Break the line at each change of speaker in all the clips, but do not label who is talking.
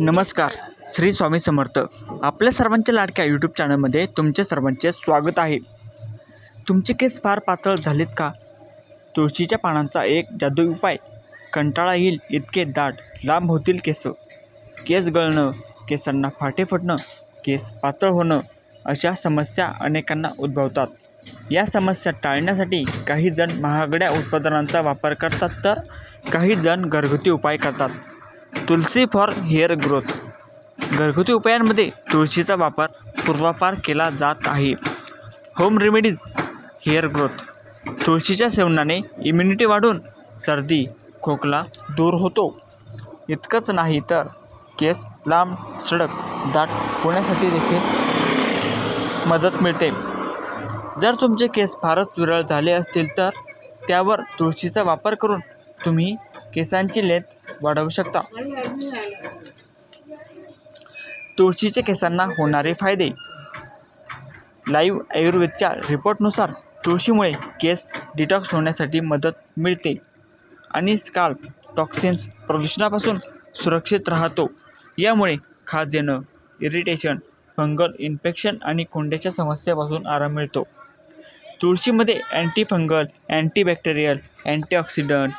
नमस्कार श्री स्वामी समर्थ. आपल्या सर्वांच्या लाडक्या यूट्यूब चॅनलमध्ये तुमचे सर्वांचे स्वागत आहे. तुमचे केस फार पातळ झालेत का? तुळशीच्या पानांचा एक जादुई उपाय कंटाळा येईल इतके दाट लांब होतील केस. केस गळणं केसांना फाटे फुटणं केस पातळ होणं अशा समस्या अनेकांना उद्भवतात. या समस्या टाळण्यासाठी काही जण महागड्या उत्पादनांचा वापर करतात तर काही जण घरगुती उपाय करतात. Tulsi for hair growth. घरगुती उपायांमध्ये तुळशीचा वापर पूर्वापार केला जात आहे. Home remedies hair growth. तुळशीच्या सेवनाने इम्युनिटी वाढून सर्दी खोकला दूर होतो. इतकंच नाही तर केस लांब सडक दाट होण्यासाठी देखील मदत मिळते. जर तुमचे केस फारच विरळ झाले असतील तर त्यावर तुळशीचा वापर करून तुम्ही केसांची लेंथ वाढवू शकता. तुळशीच्या केसांना होणारे फायदे. लाईव्ह आयुर्वेदच्या रिपोर्टनुसार तुळशीमुळे केस डिटॉक्स होण्यासाठी मदत मिळते आणि स्काल्प टॉक्सिन्स प्रदूषणापासून सुरक्षित राहतो. यामुळे खाज येणं इरिटेशन फंगल इन्फेक्शन आणि कोंड्याच्या समस्यापासून आराम मिळतो. तुळशीमध्ये अँटीफंगल अँटीबॅक्टेरियल अँटीऑक्सिडंट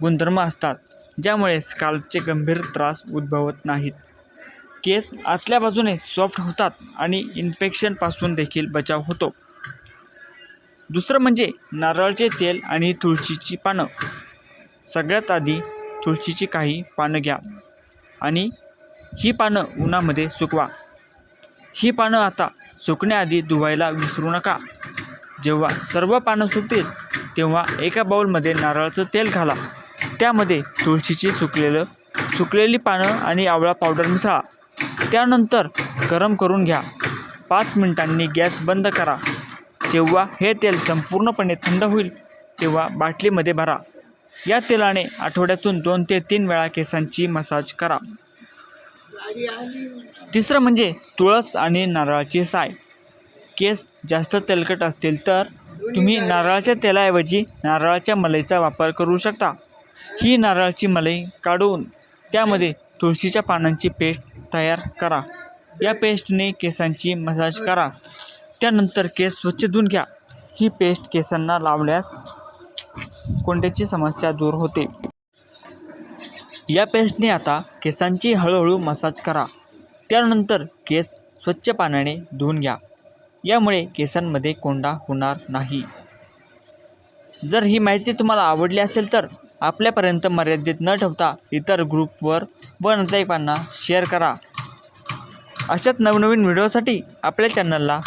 गुणधर्म असतात. ज्यामुळे स्काल्पचे गंभीर त्रास उद्भवत नाहीत. केस आतल्या बाजूने सॉफ्ट होतात आणि इन्फेक्शनपासून देखील बचाव होतो. दुसरं म्हणजे नारळाचे तेल आणि तुळशीची पानं. सगळ्यात आधी तुळशीची काही पानं घ्या आणि ही पानं उन्हामध्ये सुकवा. ही पानं आता सुकण्याआधी धुवायला विसरू नका. जेव्हा सर्व पानं सुकतील तेव्हा एका बाउलमध्ये नारळाचं तेल घाला. त्यामध्ये तुळशीचे सुकलेलं सुकलेली पानं आणि आवळा पावडर मिसळा. त्यानंतर गरम करून घ्या. पाच मिनिटांनी गॅस बंद करा. जेव्हा हे तेल संपूर्णपणे थंड होईल तेव्हा बाटलीमध्ये भरा. या तेलाने आठवड्यातून दोन ते तीन वेळा केसांची मसाज करा. तिसरं म्हणजे तुळस आणि नारळाची साय. केस जास्त तेलकट असतील तर तुम्ही नारळाच्या तेलाऐवजी नारळाच्या मलईचा वापर करू शकता. ही नारळाची मलई काढून त्यामध्ये तुळशीच्या पानांची पेस्ट तयार करा. या पेस्टने केसांची मसाज करा. त्यानंतर केस स्वच्छ धुवून घ्या. ही पेस्ट केसांना लावल्यास कोंड्याची समस्या दूर होते. या पेस्टने आता केसांची हळूहळू मसाज करा. त्यानंतर केस स्वच्छ पाण्याने धुवून घ्या. यामुळे केसांमध्ये कोंडा होणार नाही. जर ही माहिती तुम्हाला आवडली असेल तर आपल्यापर्यंत मर्यादित न ठेवता इतर ग्रुपवर व नातेवाईकांना शेअर करा. अशाच नवनवीन व्हिडिओसाठी आपल्या चॅनलला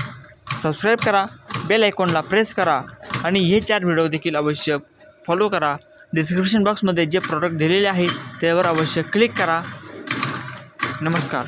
सबस्क्राईब करा बेल आयकॉनला प्रेस करा आणि हे चार व्हिडिओ देखील अवश्य फॉलो करा. डिस्क्रिप्शन बॉक्समध्ये जे प्रॉडक्ट दिलेले आहेत त्यावर अवश्य क्लिक करा. नमस्कार.